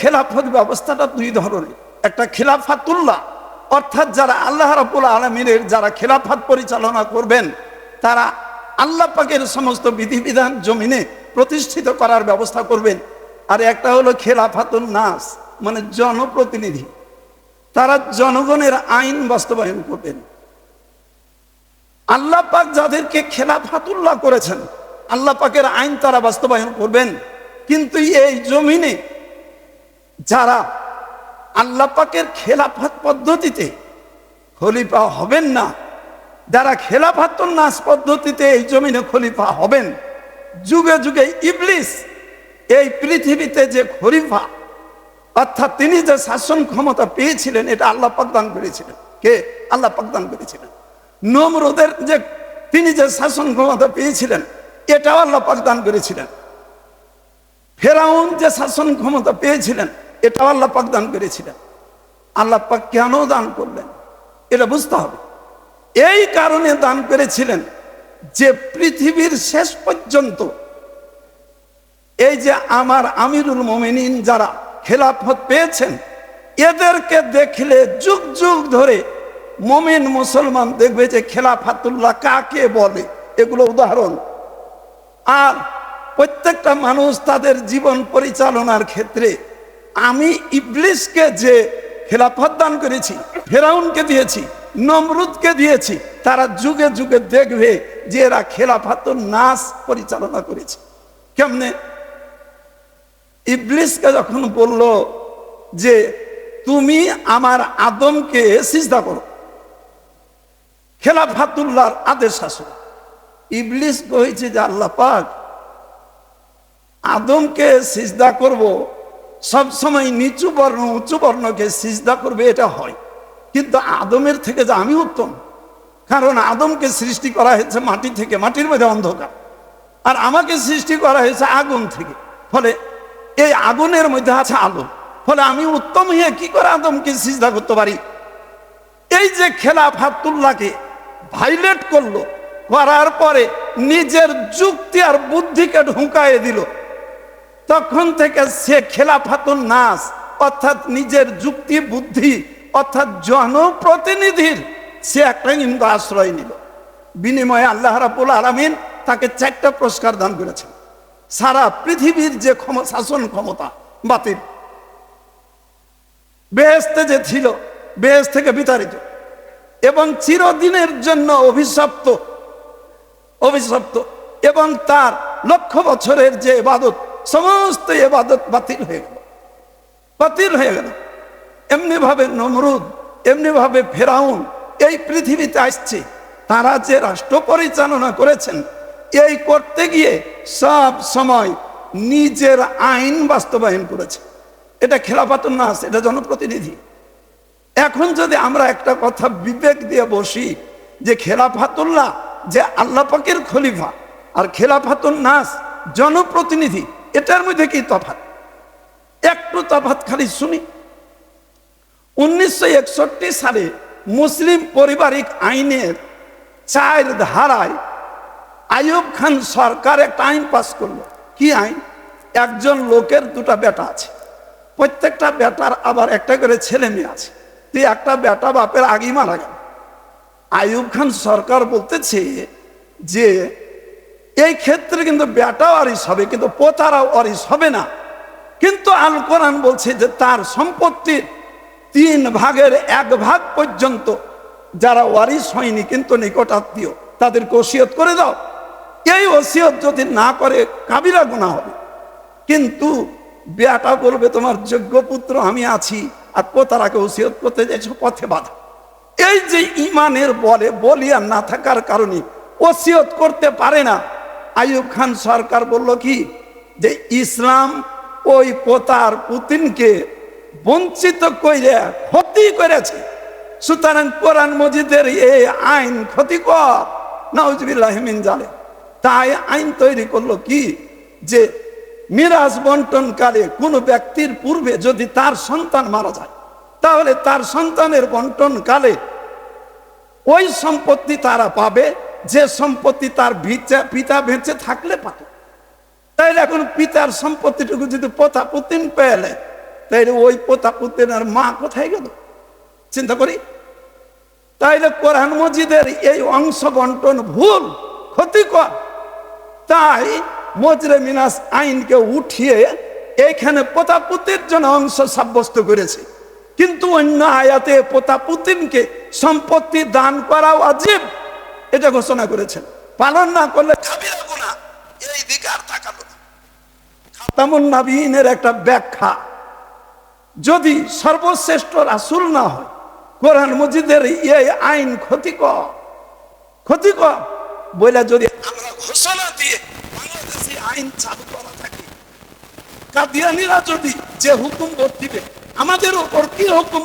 খেলাফত ব্যবস্থাটা দুই ধরনের। একটা খেলাফাতুল্লাহ, অর্থাৎ যারা আল্লাহ রাবুল আলমিনের যারা খেলাফত পরিচালনা করবেন, তারা আল্লাহ পাকের সমস্ত বিধিবিধান জমিনে প্রতিষ্ঠিত করার ব্যবস্থা করবেন। আর একটা হলো খেলাফাতুল নাস মানে জনপ্রতিনিধি। তারা জনগণের আইন বাস্তবায়ন করবেন। আল্লাহ পাক যাদেরকে খেলাফাতুল্লাহ করেছেন, আল্লাহ পাকের আইন তারা বাস্তবায়ন করবেন। কিন্তু এই জমিনে যারা আল্লাহ পাকের খেলাফত পদ্ধতিতে খলিফা হবেন না, যারা খেলাফাতুল নাস পদ্ধতিতে এই জমিনে খলিফা হবেন, যুগে যুগে ইবলিস এই পৃথিবীতে যে খলিফা, অর্থাৎ তিনি যে শাসন ক্ষমতা পেয়েছিলেন, এটা আল্লাহ পাক দান করেছিলেন। কে? আল্লাহ পাক দান করেছিলেন। নমরুদের যে তিনি যে শাসন ক্ষমতা পেয়েছিলেন, এটাও আল্লাহ পাক দান করেছিলেন। ফেরাউন যে শাসন ক্ষমতা পেয়েছিলেন এটাও আল্লাহ পাক দান করেছিলেন। আল্লাহ পাক কেন দান করলেন? এটা বুঝতে হবে। এই কারণে দান করেছিলেন যে পৃথিবীর শেষ পর্যন্ত এই যে আমার আমিরুল মোমিনিন যারা খেলাফত পেয়েছেন, এদেরকে দেখলে যুগ যুগ ধরে মোমেন মুসলমান দেখবে যে খেলাফাতুল্লাহ কাকে বলে? এগুলো উদাহরণ। আর প্রত্যেকটা মানুষ তাদের জীবন পরিচালনার ক্ষেত্রে আমি ইবলিসকে যে খেলাফত দান করেছি, ফেরাউনকে দিয়েছি, নমরুদকে দিয়েছি, তারা যুগে যুগে দেখবে যে এরা খেলাফাতুল নাস পরিচালনা করেছে। কেমনে? ইবলিসকে যখন বলল যে, তুমি আমার আদমকে সিজদা করো, খেলাফাতুল্লাহর আদেশ আসো। ইবলিস কয়েছে যে, আল্লাহ পাক, আদমকে সিজদা করব সব সময় নিচু বর্ণ উঁচু বর্ণকে সিজদা করবে, এটা হয়। কিন্তু আদমের থেকে যে আমি উত্তম, কারণ আদমকে সৃষ্টি করা হয়েছে মাটি থেকে, মাটির মধ্যে অন্ধকার। আর আমাকে সৃষ্টি করা হয়েছে আগুন থেকে। ফলে এই আগুনের মধ্যে আছে আলো। ফলে আমি উত্তম হয়ে কি করে আদমকে সিজদা করতে পারি? এই যে খেলা ফাতুল্লাহকে ভাইলেট করল, করার পরে নিজের যুক্তি আর বুদ্ধিকে ঢুকায় দিল। তখন থেকে সে খেলাফাতুল নাস, অর্থাৎ নিজের যুক্তি, বুদ্ধি, অর্থাৎ জনপ্রতিনিধির সে একটা কিন্তু আশ্রয় নিল। বিনিময়ে আল্লাহ রাবুল আলমিন তাকে চারটা পুরস্কার দান করেছেন। সারা পৃথিবীর যে ক্ষম- শাসন ক্ষমতা বাতিল। বেহেস্তে যে ছিল বেহেস থেকে বিতাড়িত। এবং চিরদিনের জন্য অভিশপ্ত অভিশপ্ত। এবং তার লক্ষ বছরের যে এবাদত সমস্ত এবাদত বাতিল হয়ে গেল। বাতিল হয়ে গেল। এমনি ভাবে নমরুদ এমনি ভাবে ফেরাউন এই পৃথিবীতে আসছে। তারা যে রাষ্ট্র পরিচালনা করেছেন, এই করতে গিয়ে সব সময় নিজের আইন বাস্তবায়ন করেছে। এটা খেলাফাতুন নাস, এটা জনপ্রতিনিধি। এখন যদি আমরা একটা কথা বিবেক দিয়ে বসি যে খেলাফাতুল্লাহ যে আল্লাহ পাকের খলিফা, আর খেলাফাতুল নাস জনপ্রতিনিধি এটার মধ্যে কি তফাৎ? একটু তফাৎ খালি শুনি। উনিশশো একষট্টি সালে মুসলিম পারিবারিক আইনের চার ধারায় আইয়ুব খান সরকার একটা আইন পাস করল। কি আইন? একজন লোকের দুটা বেটা আছে। প্রত্যেকটা বেটার আবার একটা করে ছেলে মেয়ে আছে। তুই একটা বেটা বাপের আগেই মারা গেল। আইয়ুব খান সরকার বলতেছে যে এই ক্ষেত্রে কিন্তু বেটাও অরিস হবে, কিন্তু পোতারাও অরিস হবে না। কিন্তু আল কোরআন বলছে যে তার সম্পত্তির তিন ভাগের এক ভাগ পর্যন্ত যারা ওয়ারিস হয়নি কিন্তু নিকটাত্মীয়, তাদেরকে ওসিয়ত করে দাও। এই ওসিয়ত যদি না করে, কাবিরা গুণা হবে। কিন্তু বেটা বলবে, তোমার যোগ্য পুত্র আমি আছি, আর পোতারাকে ওসিয়ত করতে যাইছো পথে বাধা। এই যে ইমানের বলে বলিয়া না থাকার কারণে ওসিয়ত করতে পারে না। আইয়ুব খান সরকার বলল কি? যে ইসলাম ওই পোতার পুতিনকে বঞ্চিত করে ক্ষতি করেছে। সুতরাং কোরআন মজিদের এই আইন ক্ষতিকর নাউজবিল্লাহমিন জালে তাই আইন তৈরি করল কি? যে মিরাজ বন্টন কালে কোনো ব্যক্তির পূর্বে যদি তার সন্তান মারা যায়, তাহলে তার সন্তানের বন্টন কালে ওই সম্পত্তি তারা পাবে। যে সম্পত্তি তার পিতা বেঁচে থাকলে পাবে তাইলে এখন পিতার সম্পত্তিটুকু যদি পোতা পুতিন পেলে, তাইলে ওই পোতা পুতের মা কোথায় গেল? চিন্তা করি? তাইলে কোরআন মজিদের এই অংশ বন্টন ভুল, ক্ষতিকর। তাই মজরে মিনাস আইনকে উঠিয়ে এইখানে পোতাপুতির জন্য অংশ সাব্যস্ত করেছে। কিন্তু অন্য আয়াতে পোতাপুতিনকে সম্পত্তি দান করা অজীব এটা ঘোষণা করেছেন। পালন না করলে এই নাবিনের একটা ব্যাখ্যা। যদি সর্বশ্রেষ্ঠ রাসুল না হয়, কোরআন মজিদের এই আইন ক্ষতিকর। ক্ষতিকর। বলে যদি আমরা ঘোষণা দিয়ে বাংলাদেশে আইন চালু করা থাকে, কাদিয়ানিরা যদি যে হুকুম দিবে আমাদের ওপর কি হুকুম